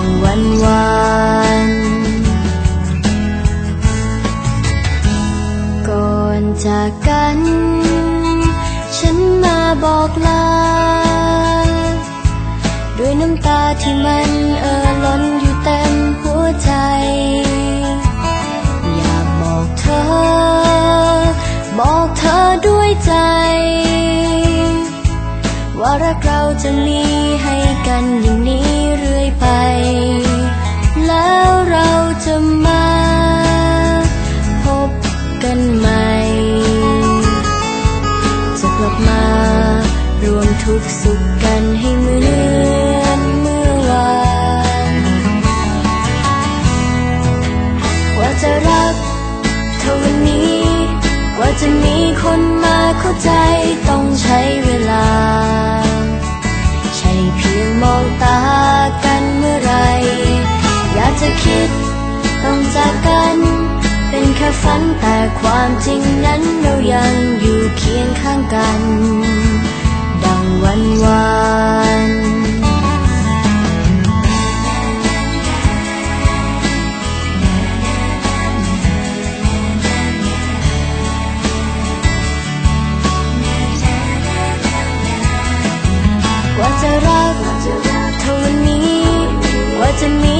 ดังวันวานก่อนจากกัน ฉันมาบอกลา ด้วยน้ำตาที่มันเอ่อล้นอยู่เต็มหัวใจ อยากบอกเธอ บอกเธอด้วยใจว่ารักเราจะมีให้กันอย่างนี้ ไป แล้วเราจะมาพบกันใหม่ จะกลับมารวมทุกสุขกันให้เหมือนเมื่อวานกว่าจะรักเท่าวันนี้ กว่าจะมีคนมาเข้าใจต้องใช้เวลา ใช่เพียงมองตา จะคิด ต้องจากกัน เป็นแค่ฝันแต่ความจริงนั้นเรายังอยู่เคียงข้างกัน ดังวันวานกว่าจะรักเท่าวันนี้กว่าจะมี